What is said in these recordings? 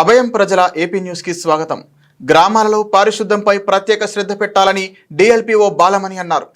అభయం ప్రజల ఏపీ న్యూస్కి స్వాగతం. గ్రామాలలో పారిశుద్ధ్యంపై ప్రత్యేక శ్రద్ధ పెట్టాలని డిఎల్పిఓ బాలమణి అన్నారు.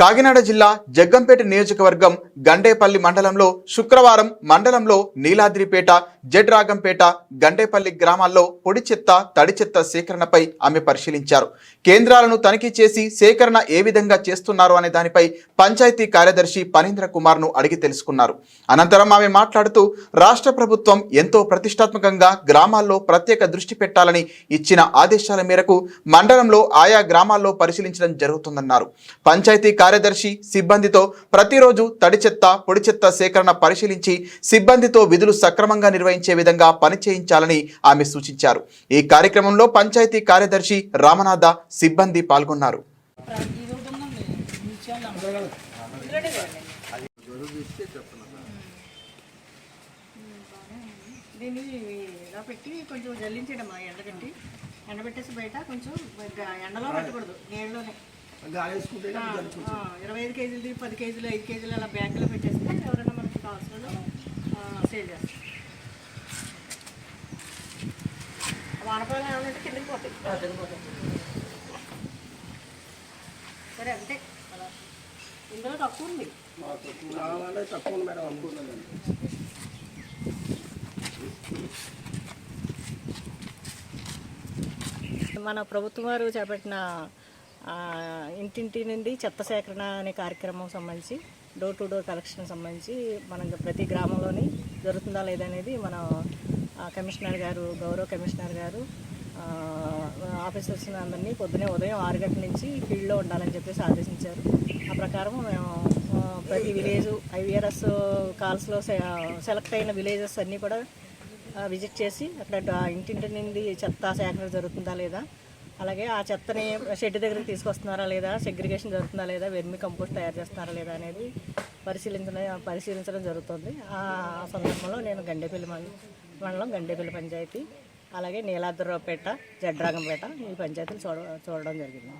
కాకినాడ జిల్లా జగ్గంపేట నియోజకవర్గం గండేపల్లి మండలంలో శుక్రవారం మండలంలో నీలాద్రిపేట జడ్రాగంపేట గండేపల్లి గ్రామాల్లో పొడి చెత్త తడి చెత్త సేకరణపై ఆమె పరిశీలించారు. కేంద్రాలను తనిఖీ చేసి సేకరణ ఏ విధంగా చేస్తున్నారు అనే దానిపై పంచాయతీ కార్యదర్శి పనీంద్ర కుమార్ను అడిగి తెలుసుకున్నారు. అనంతరం ఆమె మాట్లాడుతూ రాష్ట్ర ప్రభుత్వం ఎంతో ప్రతిష్టాత్మకంగా గ్రామాల్లో ప్రత్యేక దృష్టి పెట్టాలని ఇచ్చిన ఆదేశాల మేరకు మండలంలో ఆయా గ్రామాల్లో పరిశీలించడం జరుగుతుందన్నారు. పంచాయతీ కార్యదర్శి సిబ్బందితో ప్రతిరోజు తడి చెత్త పొడి చెత్త సేకరణ పరిశీలించి సిబ్బందితో విధులు సక్రమంగా నిర్వహించే విధంగా పనిచేయించాలని ఆమె సూచించారు. ఈ కార్యక్రమంలో పంచాయతీ కార్యదర్శి రామనాథ సిబ్బంది పాల్గొన్నారు. దీన్ని ఇలా పెట్టి కొంచెం ఎండగట్టి ఎండబెట్టేసి బయట కొంచెం ఎండలో పెట్టకూడదు నీళ్ళలోనే. ఇరవై ఐదు కేజీలు పది కేజీలు ఐదు కేజీలు అలా బ్యాగ్లో పెట్టేస్తే ఎవరైనా మనకి కావాల్సిన సేల్ చేస్తారు. వానపాలు ఏమంటే కిందకి పోతాయి. సరే అంతే. అలా ఇందులో తక్కువ ఉంది. మాకు తక్కువ ఉంది మేడం అనుకున్నానండి మన ప్రభుత్వం వారు చేపట్టిన ఇంటింటి నుండి చెత్త సేకరణ అనే కార్యక్రమం సంబంధించి డోర్ టు డోర్ కలెక్షన్ సంబంధించి మనం ప్రతి గ్రామంలోని జరుగుతుందా లేదా అనేది మన కమిషనర్ గారు గౌరవ కమిషనర్ గారు ఆఫీసర్స్ అందరినీ పొద్దునే ఉదయం ఆరు గంటల నుంచి ఫీల్డ్లో ఉండాలని చెప్పేసి ఆదేశించారు. ఆ ప్రకారం మేము ప్రతి విలేజ్ ఐవీఆర్ఎస్ కాల్స్లో సెలెక్ట్ అయిన విలేజెస్ అన్నీ కూడా విజిట్ చేసి అక్కడ ఇంటింటి నుండి చెత్త సేకరణ జరుగుతుందా లేదా అలాగే ఆ చెత్తని షెడ్ దగ్గరికి తీసుకొస్తున్నారా లేదా సెగ్రిగేషన్ జరుగుతుందా లేదా వెర్మి కంపోస్ట్ తయారు చేస్తున్నారా లేదా అనేది పరిశీలించడం పరిశీలించడం జరుగుతుంది. ఆ సందర్భంలో నేను గండేపల్లి మండలం గండేపల్లి పంచాయతీ అలాగే నీలాద్రరావుపేట జడ్రాగంపేట ఈ పంచాయతీలు చూడ చూడడం జరిగింది.